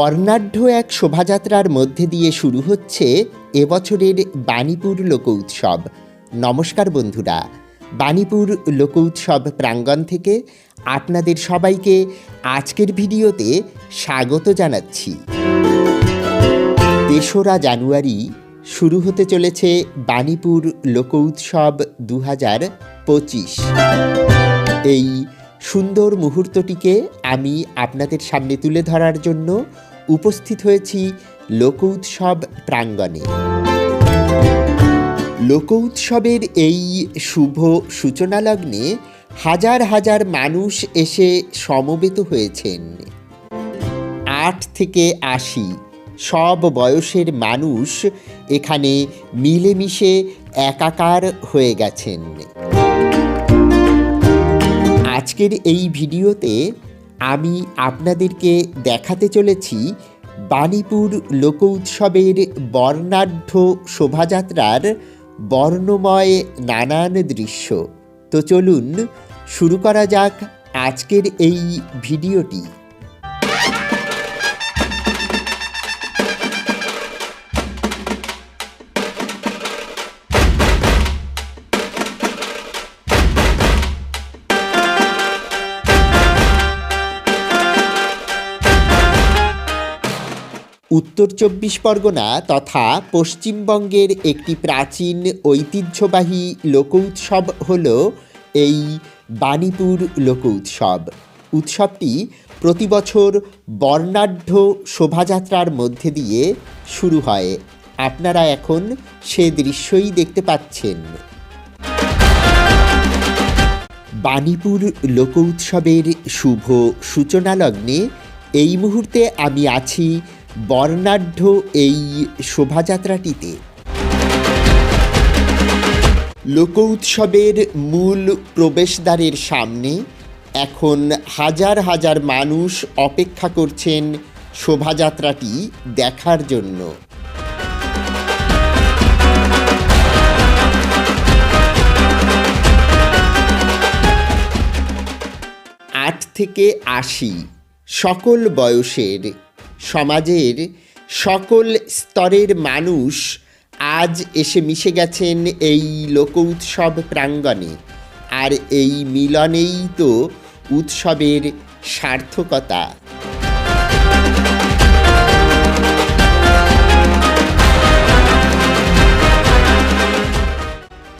বর্ণাঢ্য এক শোভাযাত্রার মধ্যে দিয়ে শুরু হচ্ছে এবছরের বাণীপুর লোক উৎসব। নমস্কার বন্ধুরা, বাণীপুর লোক উৎসব প্রাঙ্গণ থেকে আপনাদের সবাইকে আজকের ভিডিওতে স্বাগত জানাচ্ছি। তেসরা জানুয়ারি শুরু হতে চলেছে বাণীপুর লোক উৎসব দু হাজার পঁচিশ। এই সুন্দর মুহূর্তটিকে আমি আপনাদের সামনে তুলে ধরার জন্য উপস্থিত হয়েছি লোক উৎসব প্রাঙ্গণে। লোক উৎসবের এই শুভ সূচনা লগ্নে হাজার হাজার মানুষ এসে সমবেত হয়েছেন। আট থেকে আশি সব বয়সের মানুষ এখানে মিলেমিশে একাকার হয়ে গেছেন। আজকের এই ভিডিওতে আমি আপনাদেরকে দেখাতে চলেছি বাণীপুর লোক উৎসবের বর্ণাঢ্য শোভাযাত্রার বর্ণময় নানান দৃশ্য। তো চলুন শুরু করা যাক আজকের এই ভিডিওটি। উত্তর চব্বিশ পরগনা তথা পশ্চিমবঙ্গের একটি প্রাচীন ঐতিহ্যবাহী লোক উৎসব হল এই বাণীপুর লোক উৎসব উৎসবটি প্রতি বছর বর্ণাঢ্য শোভাযাত্রার মধ্যে দিয়ে শুরু হয়। আপনারা এখন সে দৃশ্যই দেখতে পাচ্ছেন। বাণীপুর লোক উৎসবের শুভ সূচনা লগ্নে এই মুহূর্তে আমি আছি বর্ণাঢ্য এই শোভাযাত্রাটিতে লোক উৎসবের মূল প্রবেশদ্বারের সামনে এখন হাজার হাজার মানুষ অপেক্ষা করছেন শোভাযাত্রাটি দেখার জন্য। আট থেকে আশি, সকল বয়সের সমাজের সকল স্তরের মানুষ আজ এসে মিশে গেছেন এই লোক উৎসব প্রাঙ্গণে। আর এই মিলনেই তো উৎসবের সার্থকতা।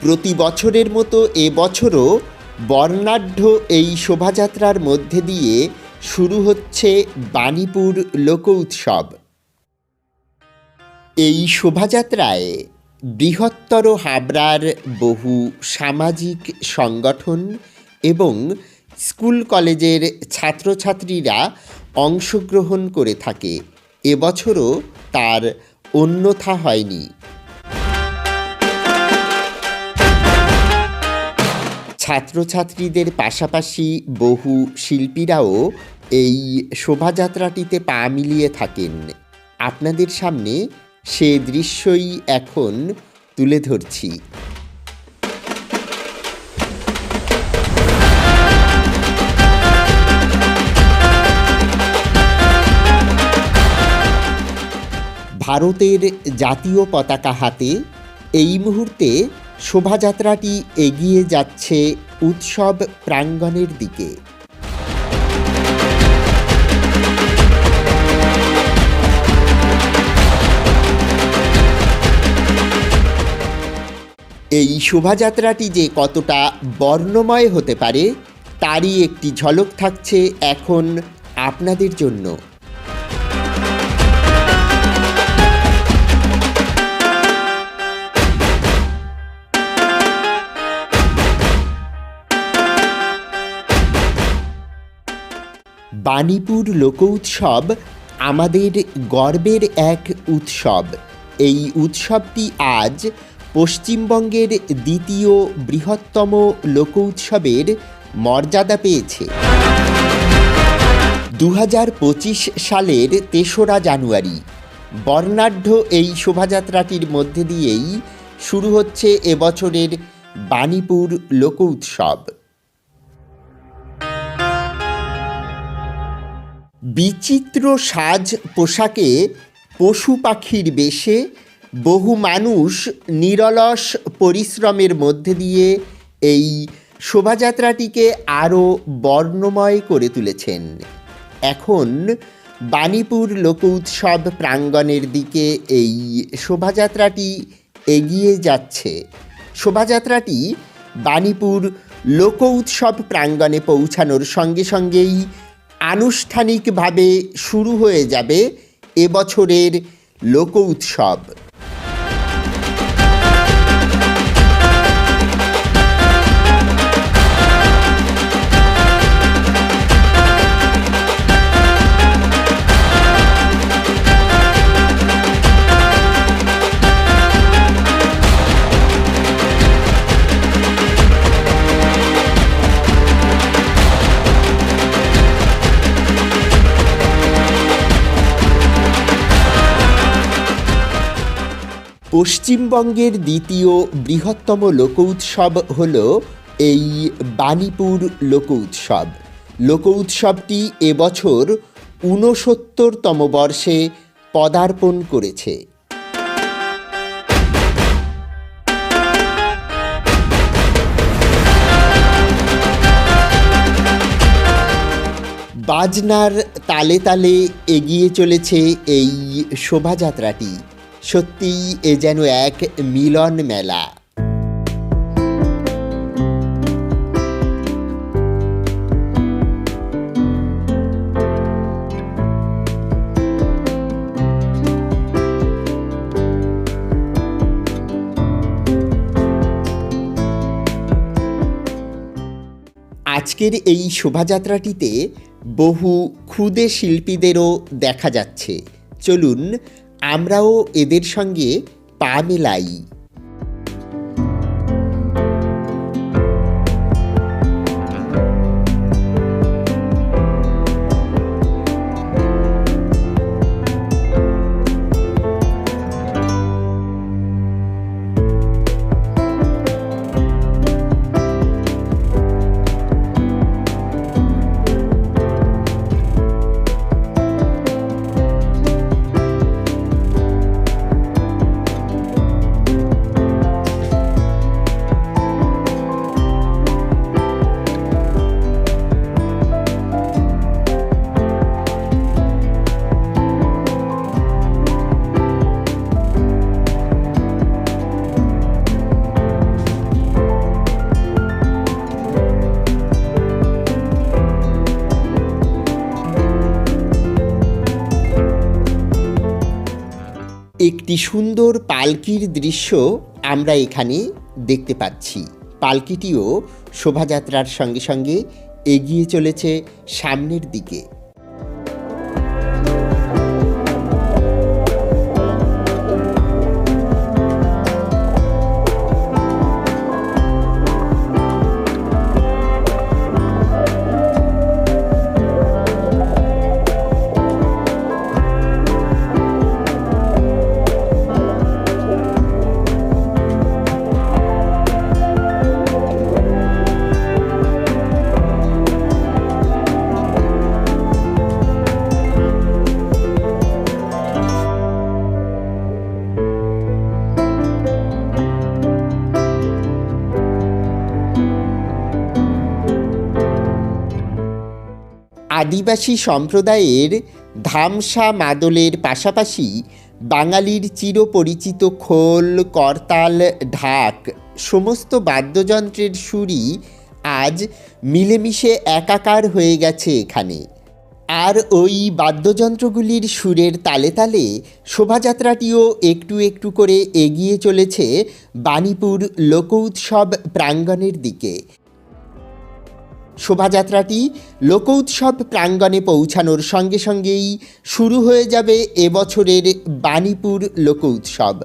প্রতি বছরের মতো এবছরও বর্ণাঢ্য এই শোভাযাত্রার মধ্যে দিয়ে শুরু হচ্ছে বাণীপুর লোক উৎসব। এই শোভাযাত্রায় বৃহত্তর হাবড়ার বহু সামাজিক সংগঠন এবং স্কুল কলেজের ছাত্রছাত্রীরা অংশগ্রহণ করে থাকে। এবছরও তার অন্যথা হয়নি। ছাত্রছাত্রীদের পাশাপাশি বহু শিল্পীরাও এই শোভাযাত্রাটিতে পা মিলিয়ে থাকেন। আপনাদের সামনে সে দৃশ্যই এখন তুলে ধরছি। ভারতের জাতীয় পতাকা হাতে এই মুহূর্তে শোভাযাত্রাটি এগিয়ে যাচ্ছে উৎসব প্রাঙ্গণের দিকে। এই শোভাযাত্রাটি যে কতটা বর্ণময় হতে পারে, তারই একটি ঝলক থাকছে এখন আপনাদের জন্য। বাণীপুর লোক উৎসব আমাদের গর্বের এক উৎসব। এই উৎসবটি আজ পশ্চিমবঙ্গের দ্বিতীয় বৃহত্তম লোক উৎসবের মর্যাদা পেয়েছে। দু হাজার পঁচিশ সালের তেসরা জানুয়ারি, বর্ণাঢ্য এই শোভাযাত্রাটির মধ্যে দিয়েই শুরু হচ্ছে এবছরের বাণীপুর লোক উৎসব। বিচিত্র সাজ পোশাকে পশু পাখির বেশে বহু মানুষ নিরলস পরিশ্রমের মধ্যে দিয়ে এই শোভাযাত্রাটিকে আরও বর্ণময় করে তুলেছেন। এখন বাণীপুর লোক উৎসব প্রাঙ্গণের দিকে এই শোভাযাত্রাটি এগিয়ে যাচ্ছে। শোভাযাত্রাটি বাণীপুর লোক উৎসব প্রাঙ্গণে পৌঁছানোর সঙ্গে সঙ্গেই আনুষ্ঠানিকভাবে শুরু হয়ে যাবে এবছরের লোক উৎসব পশ্চিমবঙ্গের দ্বিতীয় বৃহত্তম লোক উৎসব হল এই বাণীপুর লোক উৎসব লোক উৎসবটি এবছর ঊনসত্তরতম বর্ষে পদার্পণ করেছে। বাজনার তালে তালে এগিয়ে চলেছে এই শোভাযাত্রাটি। সত্যিই এ যেন এক মিলন মেলা। আজকের এই শোভাযাত্রাটিতে বহু ক্ষুদে শিল্পীদেরও দেখা যাচ্ছে। চলুন আমরাও এদের সঙ্গে পা মেলাই। একটি সুন্দর পালকির দৃশ্য আমরা এখানে দেখতে পাচ্ছি। পালকিটিও শোভাযাত্রার সঙ্গে সঙ্গে এগিয়ে চলেছে সামনের দিকে। আদিবাসী সম্প্রদায়ের ধামসা মাদলের পাশাপাশি বাঙালির চিরপরিচিত খোল, করতাল, ঢাক সমস্ত বাদ্যযন্ত্রের সুরই আজ মিলেমিশে একাকার হয়ে গেছে এখানে। আর ওই বাদ্যযন্ত্রগুলির সুরের তালে তালে শোভাযাত্রাটিও একটু একটু করে এগিয়ে চলেছে বাণীপুর লোক উৎসব প্রাঙ্গণের দিকে। শোভাযাত্রাটি লোক উৎসব প্রাঙ্গণে পৌঁছানোর সঙ্গে সঙ্গেই শুরু হয়ে যাবে এবছরের বাণীপুর লোক উৎসব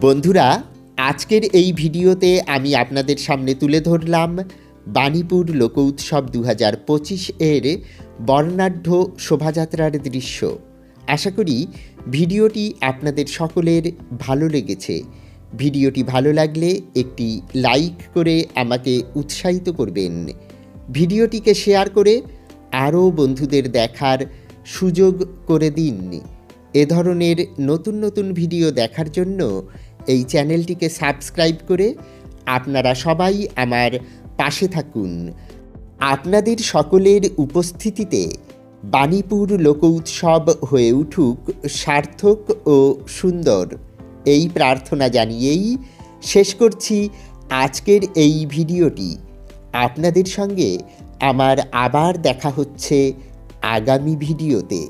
বন্ধুরা, আজকের এই ভিডিওতে আমি আপনাদের সামনে তুলে ধরলাম বাণীপুর লোক উৎসব দু হাজার পঁচিশ এর বর্ণাঢ্য শোভাযাত্রার দৃশ্য। আশা করি ভিডিওটি আপনাদের সকলের ভালো লেগেছে। ভিডিওটি ভালো লাগলে একটি লাইক করে আমাকে উৎসাহিত করবেন। ভিডিওটিকে শেয়ার করে আরও বন্ধুদের দেখার সুযোগ করে দিন। এ ধরনের নতুন নতুন ভিডিও দেখার জন্য এই চ্যানেলটিকে সাবস্ক্রাইব করে আপনারা সবাই আমার পাশে থাকুন। আপনাদের সকলের উপস্থিতিতে বাণীপুর লোক উৎসব হয়ে উঠুক সার্থক ও সুন্দর। এই প্রার্থনা জানিয়েই শেষ করছি আজকের এই ভিডিওটি। আপনাদের সঙ্গে আমার আবার দেখা হচ্ছে আগামী ভিডিওতে।